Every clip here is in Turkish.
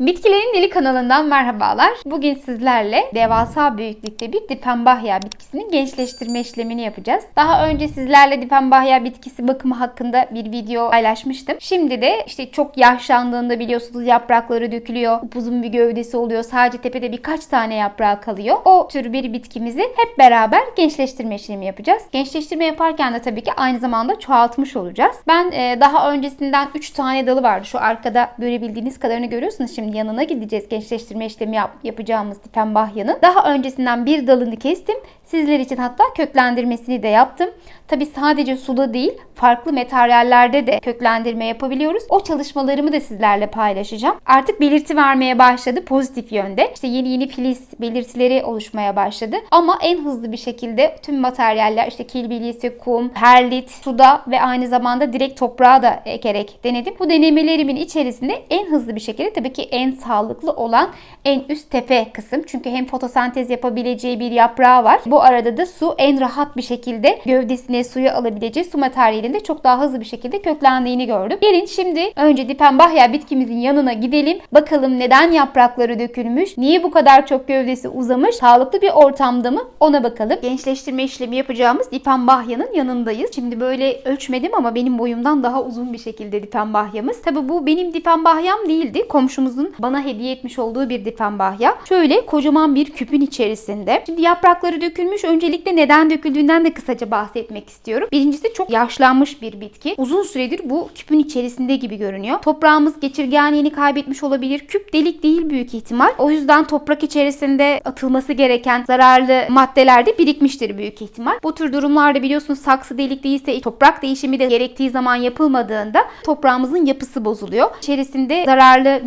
Bitkilerin Dili kanalından merhabalar. Bugün sizlerle devasa büyüklükte bir dipembahya bitkisinin gençleştirme işlemini yapacağız. Daha önce sizlerle dipembahya bitkisi bakımı hakkında bir video paylaşmıştım. Şimdi de işte çok yaşlandığında biliyorsunuz yaprakları dökülüyor. Upuzun bir gövdesi oluyor. Sadece tepede birkaç tane yaprağı kalıyor. O tür bir bitkimizi hep beraber gençleştirme işlemi yapacağız. Gençleştirme yaparken de tabii ki aynı zamanda çoğaltmış olacağız. Ben e, daha öncesinden 3 tane dalı vardı. Şu arkada görebildiğiniz kadarını görüyorsunuz. Şimdi yanına gideceğiz gençleştirme işlemi yap, yapacağımız dipembahyanın. Daha öncesinden bir dalını kestim. Sizler için hatta köklendirmesini de yaptım. Tabi sadece suda değil farklı materyallerde de köklendirme yapabiliyoruz. O çalışmalarımı da sizlerle paylaşacağım. Artık belirti vermeye başladı pozitif yönde. İşte yeni yeni filiz belirtileri oluşmaya başladı. Ama en hızlı bir şekilde tüm materyaller işte kil kum, perlit, suda ve aynı zamanda direkt toprağa da ekerek denedim. Bu denemelerimin içerisinde en hızlı bir şekilde tabii ki en sağlıklı olan en üst tepe kısım. Çünkü hem fotosentez yapabileceği bir yaprağı var. Bu arada da su en rahat bir şekilde gövdesine suyu alabileceği su materyalinde çok daha hızlı bir şekilde köklendiğini gördüm. Gelin şimdi önce dipembahya bitkimizin yanına gidelim. Bakalım neden yaprakları dökülmüş, niye bu kadar çok gövdesi uzamış, sağlıklı bir ortamda mı ona bakalım. Gençleştirme işlemi yapacağımız dipembahyanın yanındayız. Şimdi böyle ölçmedim ama benim boyumdan daha uzun bir şekilde dipembahyamız. Tabi bu benim dipembahyam değildi. Komşumuzun bana hediye etmiş olduğu bir dipembahya. Şöyle kocaman bir küpün içerisinde. Şimdi yaprakları dökülmüş. Öncelikle neden döküldüğünden de kısaca bahsetmek istiyorum. Birincisi çok yaşlanmış bir bitki. Uzun süredir bu küpün içerisinde gibi görünüyor. Toprağımız geçirgenliğini kaybetmiş olabilir. Küp delik değil büyük ihtimal. O yüzden toprak içerisinde atılması gereken zararlı maddeler de birikmiştir büyük ihtimal. Bu tür durumlarda biliyorsunuz saksı delik değilse toprak değişimi de gerektiği zaman yapılmadığında toprağımızın yapısı bozuluyor. İçerisinde zararlı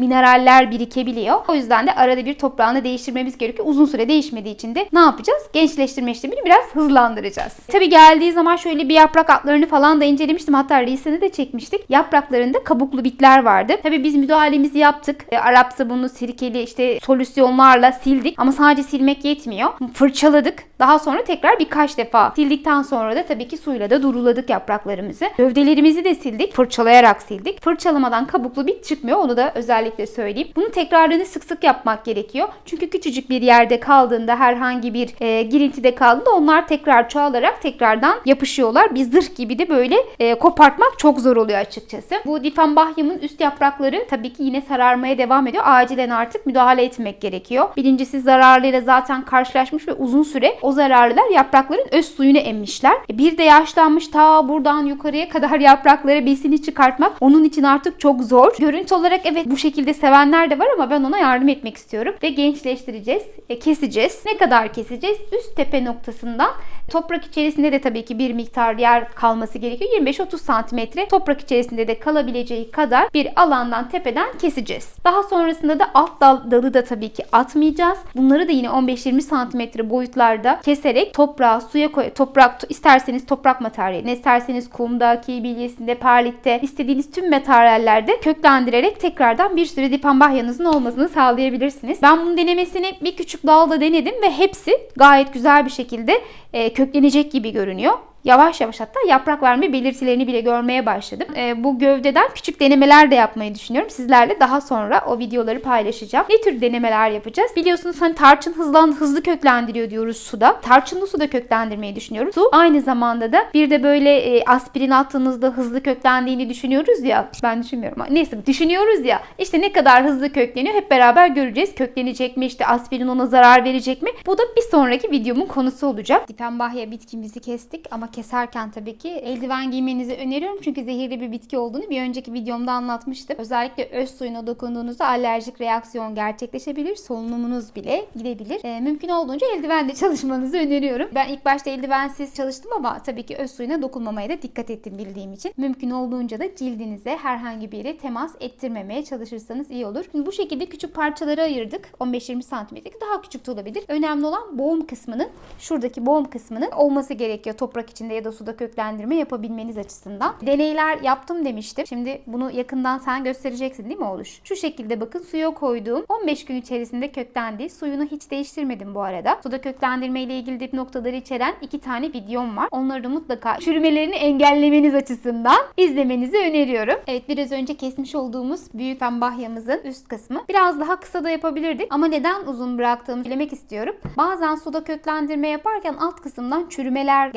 mineraller birikebiliyor. O yüzden de arada bir toprağını değiştirmemiz gerekiyor. Uzun süre değişmediği için de ne yapacağız? Gençleştirme işlemini biraz hızlandıracağız. Tabi geldiği zaman şöyle bir yaprak atlarını falan da incelemiştim. Hatta reisini de çekmiştik. Yapraklarında kabuklu bitler vardı. Tabi biz müdahalemizi yaptık. E, Arap sabunlu, sirkeli işte solüsyonlarla sildik. Ama sadece silmek yetmiyor. Fırçaladık. Daha sonra tekrar birkaç defa sildikten sonra da tabii ki suyla da duruladık yapraklarımızı. Gövdelerimizi de sildik. Fırçalayarak sildik. Fırçalamadan kabuklu bit çıkmıyor. Onu da özellikle söyleyeyim. Bunu tekrarını sık sık yapmak gerekiyor. Çünkü küçücük bir yerde kaldığında herhangi bir e, girintide kaldığında onlar tekrar çoğalarak tekrardan yapışıyorlar. Bir zırh gibi de böyle e, kopartmak çok zor oluyor açıkçası. Bu difenbahyamın üst yaprakları tabii ki yine sararmaya devam ediyor. Acilen artık müdahale etmek gerekiyor. Birincisi zararlıyla zaten karşılaşmış ve uzun süre o zararlılar yaprakların öz suyunu emmişler. E, bir de yaşlanmış ta buradan yukarıya kadar yapraklara besini çıkartmak onun için artık çok zor. Görüntü olarak evet bu şekilde sevenler de var ama ben ona yardım etmek istiyorum. Ve gençleştireceğiz, e, keseceğiz. Ne kadar keseceğiz? Üst tepe noktasından toprak içerisinde de tabii ki bir miktar yer kalması gerekiyor. 25-30 santimetre toprak içerisinde de kalabileceği kadar bir alandan tepeden keseceğiz. Daha sonrasında da alt dal, dalı da tabii ki atmayacağız. Bunları da yine 15-20 santimetre boyutlarda keserek toprağa, suya koy, toprak isterseniz toprak materyali, isterseniz kumda, kil bilyesinde, perlitte, istediğiniz tüm materyallerde köklendirerek tekrardan bir sürü dipambahyanızın olmasını sağlayabilirsiniz. Ben bunun denemesini bir küçük dalda denedim ve hepsi gayet güzel bir şekilde e, köklenecek gibi görünüyor yavaş yavaş hatta yaprak verme belirtilerini bile görmeye başladım. E, bu gövdeden küçük denemeler de yapmayı düşünüyorum. Sizlerle daha sonra o videoları paylaşacağım. Ne tür denemeler yapacağız? Biliyorsunuz hani tarçın hızlan hızlı köklendiriyor diyoruz suda. Tarçınlı suda köklendirmeyi düşünüyoruz. Su aynı zamanda da bir de böyle e, aspirin attığınızda hızlı köklendiğini düşünüyoruz ya. Ben düşünmüyorum neyse düşünüyoruz ya. İşte ne kadar hızlı kökleniyor hep beraber göreceğiz. Köklenecek mi? İşte aspirin ona zarar verecek mi? Bu da bir sonraki videomun konusu olacak. Dipembahya bitkimizi kestik ama keserken tabii ki eldiven giymenizi öneriyorum. Çünkü zehirli bir bitki olduğunu bir önceki videomda anlatmıştım. Özellikle öz suyuna dokunduğunuzda alerjik reaksiyon gerçekleşebilir. Solunumunuz bile gidebilir. E, mümkün olduğunca eldivenle çalışmanızı öneriyorum. Ben ilk başta eldivensiz çalıştım ama tabii ki öz suyuna dokunmamaya da dikkat ettim bildiğim için. Mümkün olduğunca da cildinize herhangi bir yere temas ettirmemeye çalışırsanız iyi olur. Şimdi bu şekilde küçük parçalara ayırdık. 15-20 santimetrelik daha küçük de olabilir. Önemli olan boğum kısmının şuradaki boğum kısmının olması gerekiyor toprak için içinde ya da suda köklendirme yapabilmeniz açısından. Deneyler yaptım demiştim. Şimdi bunu yakından sen göstereceksin değil mi Oluş? Şu şekilde bakın suya koyduğum 15 gün içerisinde köklendi. Suyunu hiç değiştirmedim bu arada. Suda köklendirme ile ilgili dip noktaları içeren iki tane videom var. Onları da mutlaka çürümelerini engellemeniz açısından izlemenizi öneriyorum. Evet biraz önce kesmiş olduğumuz büyük pembahyamızın üst kısmı. Biraz daha kısa da yapabilirdik ama neden uzun bıraktığımı söylemek istiyorum. Bazen suda köklendirme yaparken alt kısımdan çürümeler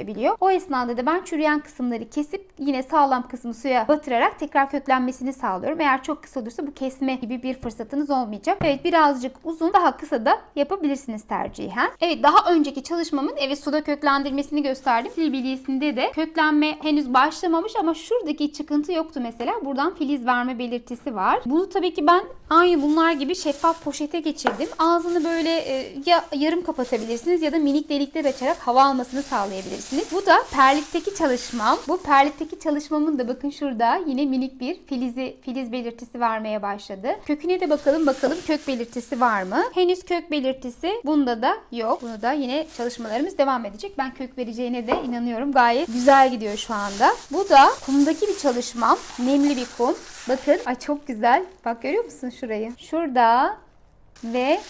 gerçekleşebiliyor. O esnada da ben çürüyen kısımları kesip yine sağlam kısmı suya batırarak tekrar köklenmesini sağlıyorum. Eğer çok kısa olursa bu kesme gibi bir fırsatınız olmayacak. Evet birazcık uzun daha kısa da yapabilirsiniz tercihen. Evet daha önceki çalışmamın evet suda köklendirmesini gösterdim. Fil bilyesinde de köklenme henüz başlamamış ama şuradaki çıkıntı yoktu mesela. Buradan filiz verme belirtisi var. Bunu tabii ki ben aynı bunlar gibi şeffaf poşete geçirdim. Ağzını böyle e, ya yarım kapatabilirsiniz ya da minik delikler açarak hava almasını sağlayabilirsiniz. Bu da perlikteki çalışmam. Bu perlikteki çalışmamın da bakın şurada yine minik bir filizi filiz belirtisi vermeye başladı. Köküne de bakalım bakalım kök belirtisi var mı? Henüz kök belirtisi bunda da yok. Bunu da yine çalışmalarımız devam edecek. Ben kök vereceğine de inanıyorum. Gayet güzel gidiyor şu anda. Bu da kumdaki bir çalışmam. Nemli bir kum. Bakın ay çok güzel. Bak görüyor musun şurayı? Şurada ve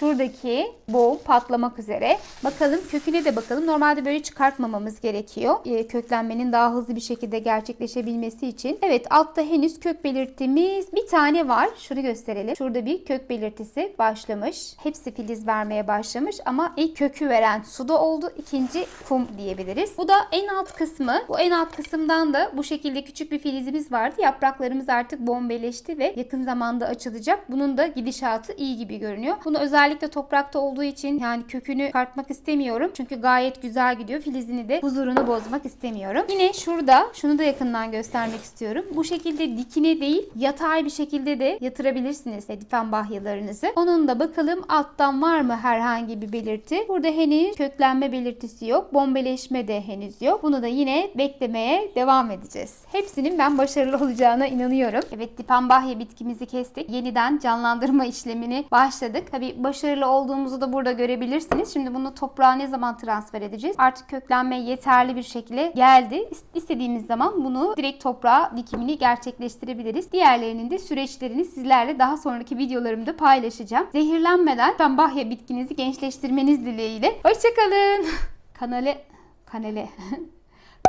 şuradaki boğum patlamak üzere. Bakalım köküne de bakalım. Normalde böyle çıkartmamamız gerekiyor. Ee, köklenmenin daha hızlı bir şekilde gerçekleşebilmesi için. Evet altta henüz kök belirtimiz bir tane var. Şunu gösterelim. Şurada bir kök belirtisi başlamış. Hepsi filiz vermeye başlamış ama ilk kökü veren suda oldu. İkinci kum diyebiliriz. Bu da en alt kısmı. Bu en alt kısımdan da bu şekilde küçük bir filizimiz vardı. Yapraklarımız artık bombeleşti ve yakın zamanda açılacak. Bunun da gidişatı iyi gibi görünüyor. Bunu özellikle toprakta olduğu için yani kökünü çıkartmak istemiyorum. Çünkü gayet güzel gidiyor. Filizini de huzurunu bozmak istemiyorum. Yine şurada şunu da yakından göstermek istiyorum. Bu şekilde dikine değil yatay bir şekilde de yatırabilirsiniz difen bahyalarınızı. Onun da bakalım alttan var mı herhangi bir belirti. Burada henüz köklenme belirtisi yok. Bombeleşme de henüz yok. Bunu da yine beklemeye devam edeceğiz. Hepsinin ben başarılı olacağına inanıyorum. Evet dipen bahya bitkimizi kestik. Yeniden canlandırma işlemini başladık. Tabi başarılı olduğumuzu da burada görebilirsiniz. Şimdi bunu toprağa ne zaman transfer edeceğiz? Artık köklenme yeterli bir şekilde geldi. İstediğimiz zaman bunu direkt toprağa dikimini gerçekleştirebiliriz. Diğerlerinin de süreçlerini sizlerle daha sonraki videolarımda paylaşacağım. Zehirlenmeden ben bahya bitkinizi gençleştirmeniz dileğiyle. Hoşçakalın. Kanale kanale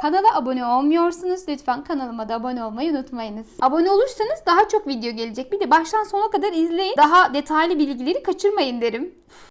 Kanala abone olmuyorsunuz. Lütfen kanalıma da abone olmayı unutmayınız. Abone olursanız daha çok video gelecek. Bir de baştan sona kadar izleyin. Daha detaylı bilgileri kaçırmayın derim.